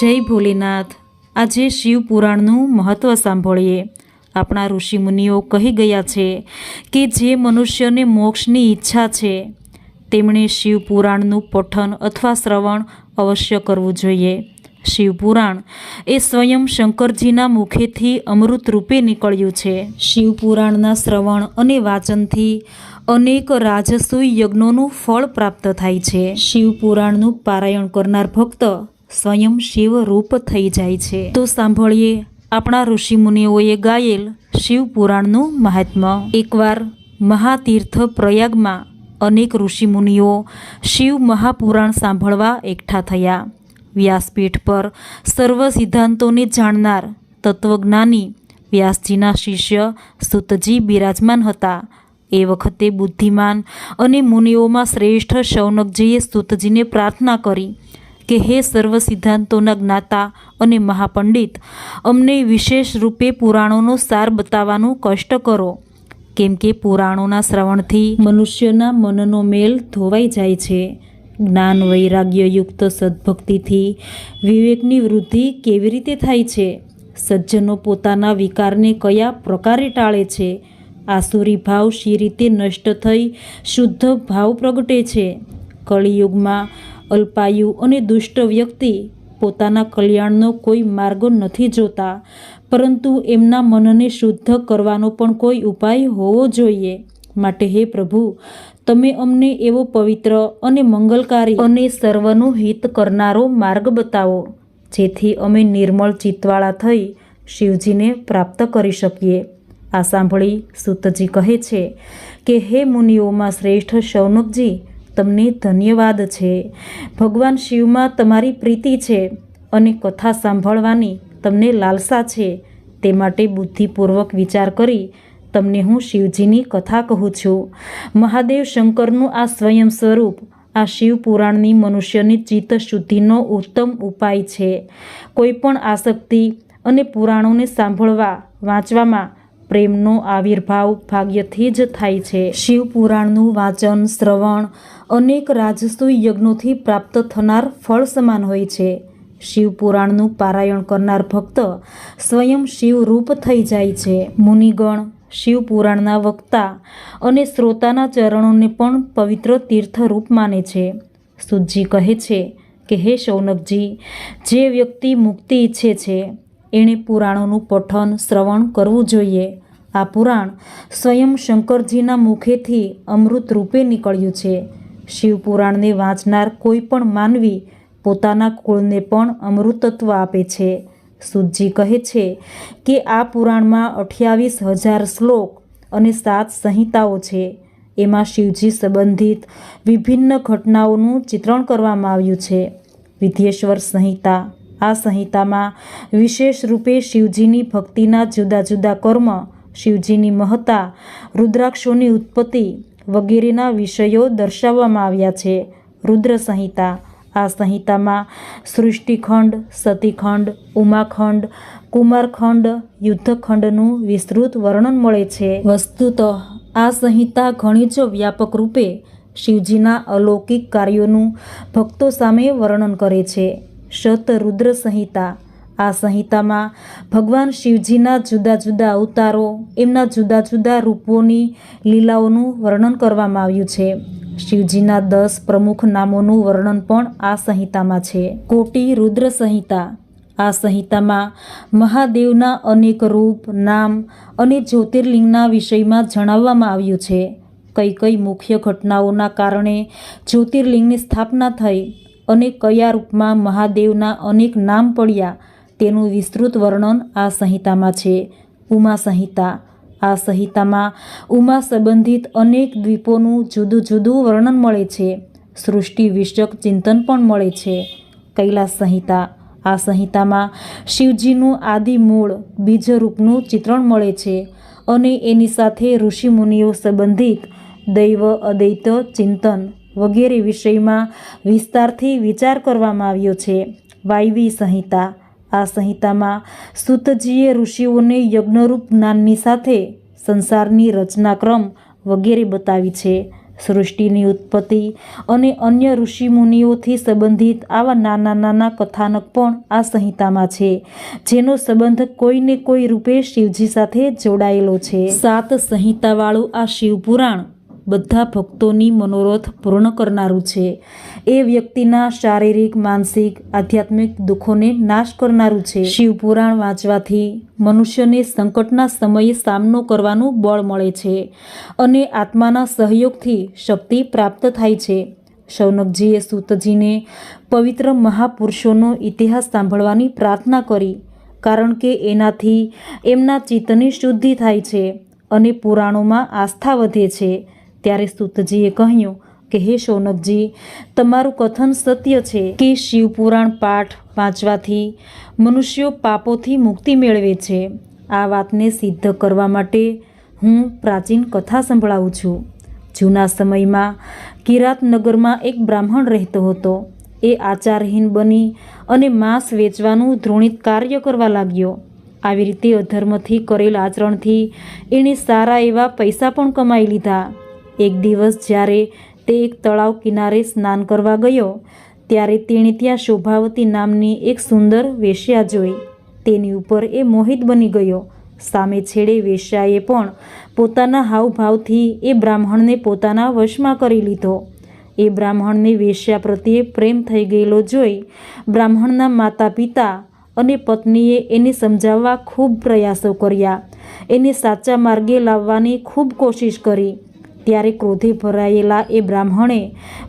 જય ભોલેનાથ. આજે શિવ પુરાણનું મહત્ત્વ સાંભળીએ. આપણા ઋષિમુનિઓ કહી ગયા છે કે જે મનુષ્યને મોક્ષની ઈચ્છા છે, તેમણે શિવ પુરાણનું પઠન અથવા શ્રવણ અવશ્ય કરવું જોઈએ. શિવ પુરાણ એ સ્વયં શંકરજીના મુખેથી અમૃત રૂપે નીકળ્યું છે. શિવ પુરાણના શ્રવણ અને વાચનથી અનેક રાજસૂય યજ્ઞોનું ફળ પ્રાપ્ત થાય છે. શિવ પુરાણનું પારાયણ કરનાર ભક્ત સ્વયં શિવ રૂપ થઈ જાય છે. તો સાંભળીએ આપણા ઋષિમુનિઓએ ગાયેલ શિવ પુરાણનું મહાત્મ્ય એકવાર મહાતીર્થ પ્રયાગમાં અનેક ઋષિમુનિઓ શિવ મહાપુરાણ સાંભળવા એકઠા થયા. વ્યાસપીઠ પર સર્વ સિદ્ધાંતોને જાણનાર તત્વજ્ઞાની વ્યાસજીના શિષ્ય સુતજી બિરાજમાન હતા. એ વખતે બુદ્ધિમાન અને મુનિઓમાં શ્રેષ્ઠ શૌનકજીએ સુતજીને પ્રાર્થના કરી. કે હે સર્વ સિદ્ધાંતોના જ્ઞાતા અને મહાપંડિત, અમને વિશેષ રૂપે પુરાણોનો સાર બતાવવાનું કષ્ટ કરો. કેમ કે પુરાણોના શ્રવણથી મનુષ્યના મનનો મેલ ધોવાઈ જાય છે. જ્ઞાન વૈરાગ્યયુક્ત સદભક્તિથી વિવેકની વૃદ્ધિ કેવી રીતે થાય છે? સજ્જનો પોતાના વિકારને કયા પ્રકારે ટાળે છે? આસુરી ભાવ શી રીતે નષ્ટ થઈ શુદ્ધ ભાવ પ્રગટે છે? કળિયુગમાં અલ્પાયુ અને દુષ્ટ વ્યક્તિ પોતાના કલ્યાણનો કોઈ માર્ગ નથી જોતા, પરંતુ એમના મનને શુદ્ધ કરવાનો પણ કોઈ ઉપાય હોવો જોઈએ. માટે હે પ્રભુ, તમે અમને એવો પવિત્ર અને મંગલકારી અને સર્વનું હિત કરનારો માર્ગ બતાવો, જેથી અમે નિર્મળ ચિત્તવાળા થઈ શિવજીને પ્રાપ્ત કરી શકીએ. આ સાંભળી સુતજી કહે છે કે, હે મુનિઓમાં શ્રેષ્ઠ શૌનકજી તમને ધન્યવાદ છે. ભગવાન શિવમાં તમારી પ્રીતિ છે અને કથા સાંભળવાની તમને લાલસા છે. તે માટે બુદ્ધિપૂર્વક વિચાર કરી તમને હું શિવજીની કથા કહું છું. મહાદેવ શંકરનું આ સ્વયં સ્વરૂપ આ શિવ પુરાણની મનુષ્યની ચિત્ત શુદ્ધિનો ઉત્તમ ઉપાય છે. કોઈ પણ આસક્તિ અને પુરાણોને સાંભળવા, વાંચવામાં પ્રેમનો આવિર્ભાવ ભાગ્યથી જ થાય છે. શિવ પુરાણનું વાંચન, શ્રવણ અનેક રાજસૂય યજ્ઞોથી પ્રાપ્ત થનાર ફળ સમાન હોય છે. શિવ પુરાણનું પારાયણ કરનાર ભક્ત સ્વયં શિવરૂપ થઈ જાય છે. મુનિગણ શિવ પુરાણના વક્તા અને શ્રોતાના ચરણોને પણ પવિત્ર તીર્થરૂપ માને છે. સુજી કહે છે કે, હે શૌનકજી, જે વ્યક્તિ મુક્તિ ઈચ્છે છે, એણે પુરાણોનું પઠન શ્રવણ કરવું જોઈએ. આ પુરાણ સ્વયં શંકરજીના મુખેથી અમૃત રૂપે નીકળ્યું છે. શિવ પુરાણને વાંચનાર કોઈ પણ માનવી પોતાના કુળને પણ અમૃતત્વ આપે છે. સુજી કહે છે કે આ પુરાણમાં અઠ્યાવીસ હજાર શ્લોક અને સાત સંહિતાઓ છે. એમાં શિવજી સંબંધિત વિભિન્ન ઘટનાઓનું ચિત્રણ કરવામાં આવ્યું છે. વિધ્યેશ્વર સંહિતા. આ સંહિતામાં વિશેષ રૂપે શિવજીની ભક્તિના જુદા જુદા કર્મ, શિવજીની મહત્તા, રુદ્રાક્ષોની ઉત્પત્તિ વગેરેના વિષયો દર્શાવવામાં આવ્યા છે. રુદ્ર સંહિતા. આ સંહિતામાં સૃષ્ટિખંડ, સતીખંડ, ઉમાખંડ, કુમારખંડ, યુદ્ધખંડનું વિસ્તૃત વર્ણન મળે છે. વસ્તુત, આ સંહિતા ઘણી જ વ્યાપક રૂપે શિવજીના અલૌકિક કાર્યોનું ભક્તો સામે વર્ણન કરે છે. શત રુદ્ર સંહિતા. આ સંહિતામાં ભગવાન શિવજીના જુદા જુદા અવતારો, એમના જુદા જુદા રૂપોની લીલાઓનું વર્ણન કરવામાં આવ્યું છે. શિવજીના દસ પ્રમુખ નામોનું વર્ણન પણ આ સંહિતામાં છે. કોટી રુદ્ર સંહિતા. આ સંહિતામાં મહાદેવના અનેક રૂપ, નામ અને જ્યોતિર્લિંગના વિષયમાં જણાવવામાં આવ્યું છે. કઈ કઈ મુખ્ય ઘટનાઓના કારણે જ્યોતિર્લિંગની સ્થાપના થઈ અને કયા રૂપમાં મહાદેવના અનેક નામ પડ્યા તેનું વિસ્તૃત વર્ણન આ સંહિતામાં છે. ઉમા સંહિતા. આ સંહિતામાં ઉમા સંબંધિત અનેક દ્વીપોનું જુદું જુદું વર્ણન મળે છે. સૃષ્ટિ વિષયક ચિંતન પણ મળે છે. કૈલાસ સંહિતા. આ સંહિતામાં શિવજીનું આદિ મૂળ બીજરૂપનું ચિત્રણ મળે છે અને એની સાથે ઋષિમુનિઓ સંબંધિત દૈવ અદૈત ચિંતન વગેરે વિષયમાં વિસ્તારથી વિચાર કરવામાં આવ્યો છે. વાયવી સંહિતા. આ સંહિતામાં સુતજીએ ઋષિઓને યજ્ઞરૂપ જ્ઞાનની સાથે સંસારની રચનાક્રમ વગેરે બતાવી છે. સૃષ્ટિની ઉત્પત્તિ અને અન્ય ઋષિમુનિઓથી સંબંધિત આવા નાના નાના કથાનક પણ આ સંહિતામાં છે, જેનો સંબંધ કોઈને કોઈ રૂપે શિવજી સાથે જોડાયેલો છે. સાત સંહિતાવાળું આ શિવપુરાણ બધા ભક્તોની મનોરથ પૂર્ણ કરનારું છે. એ વ્યક્તિના શારીરિક, માનસિક, આધ્યાત્મિક દુઃખોને નાશ કરનારું છે. શિવપુરાણ વાંચવાથી મનુષ્યને સંકટના સમયે સામનો કરવાનું બળ મળે છે અને આત્માના સહયોગથી શક્તિ પ્રાપ્ત થાય છે. શૌનકજીએ સૂતજીને પવિત્ર મહાપુરુષોનો ઇતિહાસ સાંભળવાની પ્રાર્થના કરી, કારણ કે એનાથી એમના ચિત્તની શુદ્ધિ થાય છે અને પુરાણોમાં આસ્થા વધે છે. ત્યારે સૂતજીએ કહ્યું કે, હે શૌનકજી, તમારું કથન સત્ય છે કે શિવપુરાણ પાઠ વાંચવાથી મનુષ્યો પાપોથી મુક્તિ મેળવે છે. આ વાતને સિદ્ધ કરવા માટે હું પ્રાચીન કથા સંભળાવું છું. જૂના સમયમાં કિરાતનગરમાં એક બ્રાહ્મણ રહેતો હતો. એ આચારહીન બની અને માંસ વેચવાનું ધૃણિત કાર્ય કરવા લાગ્યો. આવી રીતે અધર્મથી કરેલ આચરણથી એણે સારા એવા પૈસા પણ કમાઈ લીધા. એક દિવસ જ્યારે તે એક તળાવ કિનારે સ્નાન કરવા ગયો, ત્યારે તેણે ત્યાં શોભાવતી નામની એક સુંદર વેશ્યા જોઈ. તેની ઉપર એ મોહિત બની ગયો. સામે છેડે વેશ્યાએ પણ પોતાના હાવભાવથી એ બ્રાહ્મણને પોતાના વશમાં કરી લીધો. એ બ્રાહ્મણને વેશ્યા પ્રત્યે પ્રેમ થઈ ગયેલો જોઈ બ્રાહ્મણના માતા પિતા અને પત્નીએ એને સમજાવવા ખૂબ પ્રયાસો કર્યા. એને સાચા માર્ગે લાવવાની ખૂબ કોશિશ કરી. ત્યારે ક્રોધે ભરાયેલા એ બ્રાહ્મણે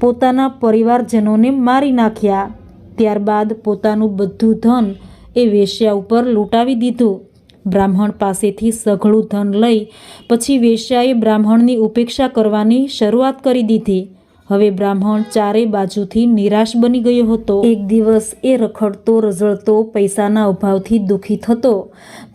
પોતાના પરિવારજનોને મારી નાખ્યા. ત્યારબાદ પોતાનું બધું ધન એ વેશ્યા ઉપર લૂંટાવી દીધું. બ્રાહ્મણ પાસેથી સઘળું ધન લઈ પછી વેશ્યાએ બ્રાહ્મણની ઉપેક્ષા કરવાની શરૂઆત કરી દીધી. હવે બ્રાહ્મણ ચારે બાજુથી નિરાશ બની ગયો હતો. એક દિવસ એ રખડતો, રઝળતો પૈસાના અભાવથી દુઃખી થતો,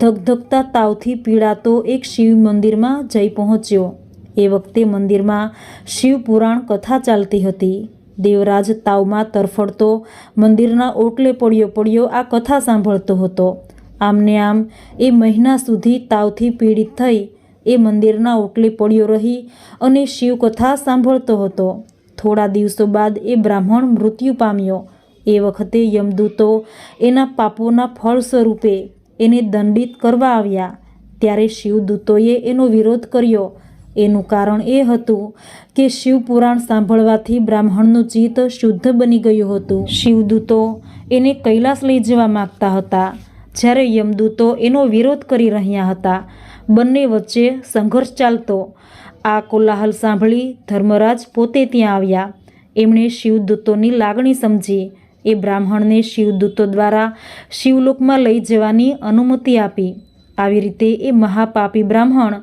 ધગધગતા તાવથી પીડાતો એક શિવ મંદિરમાં જઈ પહોંચ્યો. એ વખતે મંદિરમાં શિવપુરાણ કથા ચાલતી હતી. દેવરાજ તાવમાં તરફડતો મંદિરના ઓટલે પડ્યો પડ્યો આ કથા સાંભળતો હતો. આમને આમ એ મહિના સુધી તાવથી પીડિત થઈ એ મંદિરના ઓટલે પડ્યો રહી અને શિવકથા સાંભળતો હતો. થોડા દિવસો બાદ એ બ્રાહ્મણ મૃત્યુ પામ્યો. એ વખતે યમદૂતો એના પાપોના ફળ સ્વરૂપે એને દંડિત કરવા આવ્યા. ત્યારે શિવદૂતોએ એનો વિરોધ કર્યો એનું કારણ એ હતું કે શિવપુરાણ સાંભળવાથી બ્રાહ્મણનું ચિત્ત શુદ્ધ બની ગયું હતું. શિવદૂતો એને કૈલાસ લઈ જવા માગતા હતા. જ્યારે યમદૂતો એનો વિરોધ કરી રહ્યા હતા, બંને વચ્ચે સંઘર્ષ ચાલતો. આ કોલાહલ સાંભળી ધર્મરાજ પોતે ત્યાં આવ્યા. એમણે શિવદૂતોની લાગણી સમજી. એ બ્રાહ્મણને શિવદૂતો દ્વારા શિવલોકમાં લઈ જવાની અનુમતિ આપી. આવી રીતે એ મહાપાપી બ્રાહ્મણ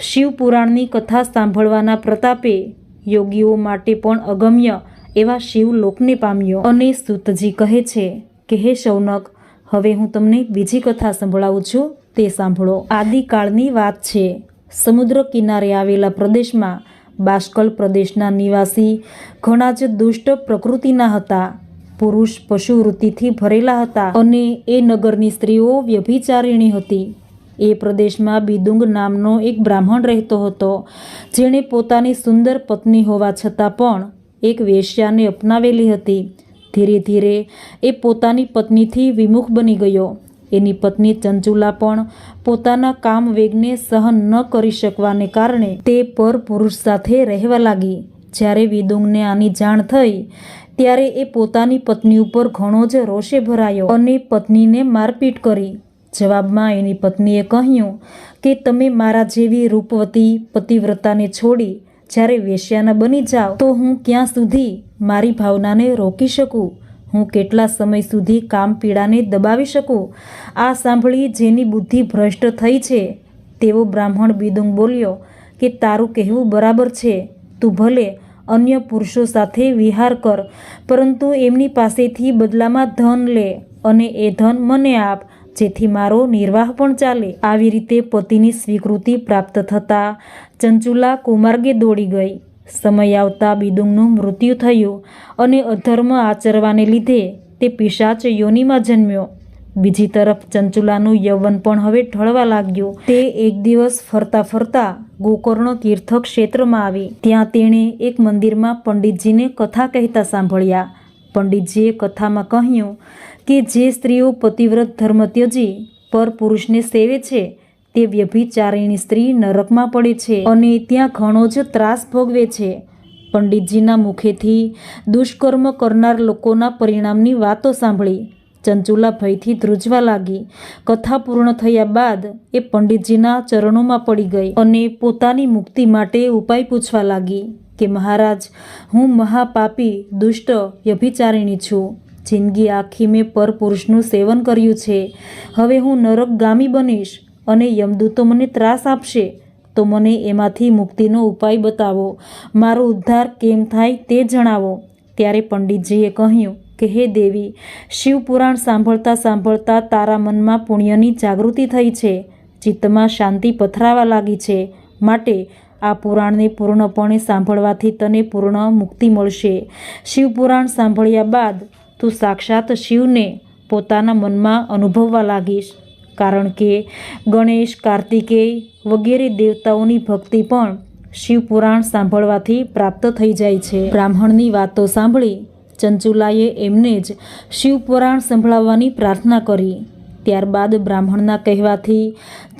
શિવપુરાણની કથા સાંભળવાના પ્રતાપે યોગીઓ માટે પણ અગમ્ય એવા શિવલોકને પામ્યો. અને સૂતજી કહે છે કે, હે શૌનક, હવે હું તમને બીજી કથા સંભળાવું છું, તે સાંભળો. આદિકાળની વાત છે. સમુદ્ર કિનારે આવેલા પ્રદેશમાં બાષ્કલ પ્રદેશના નિવાસી ઘણા જ દુષ્ટ પ્રકૃતિના હતા. પુરુષ પશુવૃત્તિથી ભરેલા હતા અને એ નગરની સ્ત્રીઓ વ્યભિચારિણી હતી. એ પ્રદેશમાં બિદુંગ નામનો એક બ્રાહ્મણ રહેતો હતો, જેણે પોતાની સુંદર પત્ની હોવા છતાં પણ એક વેશ્યાને અપનાવેલી હતી. ધીરે ધીરે એ પોતાની પત્નીથી વિમુખ બની ગયો. એની પત્ની ચંચુલા પણ પોતાના કામ વેગને સહન ન કરી શકવાને કારણે તે પર પુરુષ સાથે રહેવા લાગી. જ્યારે વિદુંગને આની જાણ થઈ, ત્યારે એ પોતાની પત્ની ઉપર ઘણો જ રોષે ભરાયો અને પત્નીને મારપીટ કરી. જવાબમાં એની પત્નીએ કહ્યું કે તમે મારા જેવી રૂપવતી પતિવ્રતાને છોડી જ્યારે વેશ્યાના બની જાઓ, તો હું ક્યાં સુધી મારી ભાવનાને રોકી શકું? હું કેટલા સમય સુધી કામ પીડાને દબાવી શકું? આ સાંભળી જેની બુદ્ધિ ભ્રષ્ટ થઈ છે, તેવો બ્રાહ્મણ બિદુંગ બોલ્યો કે તારું કહેવું બરાબર છે. તું ભલે અન્ય પુરુષો સાથે વિહાર કર, પરંતુ એમની પાસેથી બદલામાં ધન લે અને એ ધન મને આપ. જેથી મારો નિર્વાહ પણ ચાલે. આવી રીતે પતિની સ્વીકૃતિ પ્રાપ્ત થતાં ચંચુલા કુમાર્ગે દોડી ગઈ. સમય આવતા બિદુંગનું મૃત્યુ થયું અને અધર્મ આચરવાને લીધે તે પિશાચ યોનિમાં જન્મ્યો. બીજી તરફ ચંચુલાનું યૌવન પણ હવે ઢળવા લાગ્યું. તે એક દિવસ ફરતા ફરતા ગોકર્ણ તીર્થ ક્ષેત્રમાં આવી. ત્યાં તેણે એક મંદિરમાં પંડિતજીને કથા કહેતા સાંભળ્યા. પંડિતજીએ કથામાં કહ્યું કે જે સ્ત્રીઓ પતિવ્રત ધર્મ ત્યજી પર પુરુષને સેવે છે, તે વ્યભિચારિણી સ્ત્રી નરકમાં પડે છે અને ત્યાં ઘણો જ ત્રાસ ભોગવે છે. પંડિતજીના મુખેથી દુષ્કર્મ કરનાર લોકોના પરિણામની વાતો સાંભળી ચંચુલા ભયથી ધ્રુજવા લાગી. કથા પૂર્ણ થયા બાદ એ પંડિતજીના ચરણોમાં પડી ગઈ અને પોતાની મુક્તિ માટે ઉપાય પૂછવા લાગી કે મહારાજ, હું મહાપાપી, દુષ્ટ, વ્યભિચારિણી છું. જિંદગી આખી મેં પરપુરુષનું સેવન કર્યું છે. હવે હું નરકગામી બનીશ અને યમદૂતો મને ત્રાસ આપશે, તો મને એમાંથી મુક્તિનો ઉપાય બતાવો. મારો ઉદ્ધાર કેમ થાય તે જણાવો. ત્યારે પંડિતજીએ કહ્યું કે, હે દેવી, શિવપુરાણ સાંભળતા સાંભળતા તારા મનમાં પુણ્યની જાગૃતિ થઈ છે. ચિત્તમાં શાંતિ પથરાવા લાગી છે. માટે આ પુરાણને પૂર્ણપણે સાંભળવાથી તને પૂર્ણ મુક્તિ મળશે. શિવપુરાણ સાંભળ્યા બાદ તું સાક્ષાત શિવને પોતાના મનમાં અનુભવવા લાગીશ. કારણ કે ગણેશ, કાર્તિકેય વગેરે દેવતાઓની ભક્તિ પણ શિવપુરાણ સાંભળવાથી પ્રાપ્ત થઈ જાય છે. બ્રાહ્મણની વાતો સાંભળી ચંચુલાએ એમને જ શિવપુરાણ સંભળાવવાની પ્રાર્થના કરી. ત્યારબાદ બ્રાહ્મણના કહેવાથી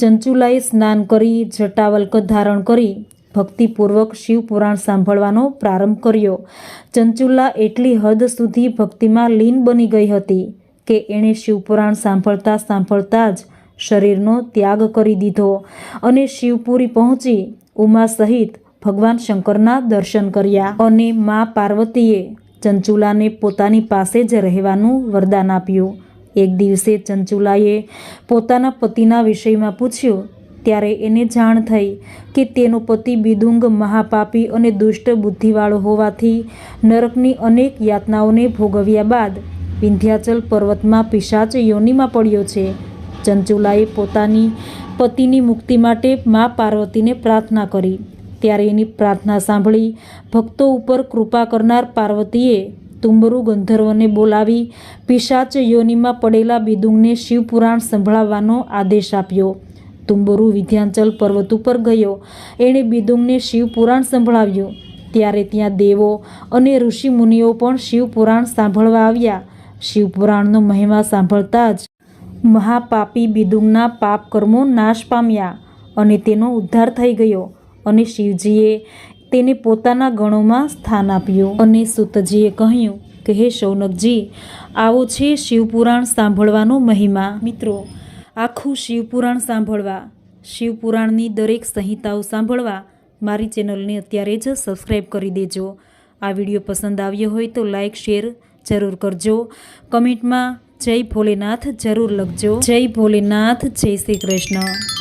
ચંચુલાએ સ્નાન કરી જટાવલ્ક ધારણ કરી ભક્તિપૂર્વક શિવપુરાણ સાંભળવાનો પ્રારંભ કર્યો. ચંચુલા એટલી હદ સુધી ભક્તિમાં લીન બની ગઈ હતી કે એણે શિવપુરાણ સાંભળતા સાંભળતા જ શરીરનો ત્યાગ કરી દીધો અને શિવપુરી પહોંચી ઉમા સહિત ભગવાન શંકરના દર્શન કર્યા અને મા પાર્વતીએ ચંચુલાને પોતાની પાસે જ રહેવાનું વરદાન આપ્યું. એક દિવસે ચંચુલાએ પોતાના પતિના વિષયમાં પૂછ્યું ત્યારે એને જાણ થઈ કે તેનો પતિ બિદુંગ મહાપાપી અને દુષ્ટ બુદ્ધિવાળો હોવાથી નરકની અનેક યાતનાઓને ભોગવ્યા બાદ વિંધ્યાચલ પર્વતમાં પિશાચ યોનિમાં પડ્યો છે. ચંચુલાએ પોતાની પતિની મુક્તિ માટે મા પાર્વતીને પ્રાર્થના કરી. ત્યારે એની પ્રાર્થના સાંભળી ભક્તો ઉપર કૃપા કરનાર પાર્વતીએ તુંબરુ ગંધર્વને બોલાવી પિશાચ યોનિમાં પડેલા બિદુંગને શિવપુરાણ સંભળાવવાનો આદેશ આપ્યો. તુંબરુ વિધ્યાંચલ પર્વત ઉપર ગયો. એણે બિદુંગને શિવપુરાણ સંભળાવ્યું. ત્યારે ત્યાં દેવો અને ઋષિમુનિઓ પણ શિવપુરાણ સાંભળવા આવ્યા. શિવપુરાણનો મહિમા સાંભળતા જ મહાપાપી બિદુંગના પાપ કર્મો નાશ પામ્યા અને તેનો ઉદ્ધાર થઈ ગયો અને શિવજીએ તેને પોતાના ગણોમાં સ્થાન આપ્યું અને સુતજીએ કહ્યું કે, હે શૌનકજી, આવો છે શિવપુરાણ સાંભળવાનો મહિમા. મિત્રો આખું શિવપુરાણ સાંભળવા. શિવપુરાણની દરેક સંહિતાઓ સાંભળવા મારી ચેનલને અત્યારે જ સબસ્ક્રાઈબ કરી દેજો. આ વીડિયો પસંદ આવ્યો હોય તો લાઇક, શેર જરૂર કરજો. કમેન્ટમાં જય ભોલેનાથ જરૂર લખજો. જય ભોલેનાથ, જય શ્રી કૃષ્ણ.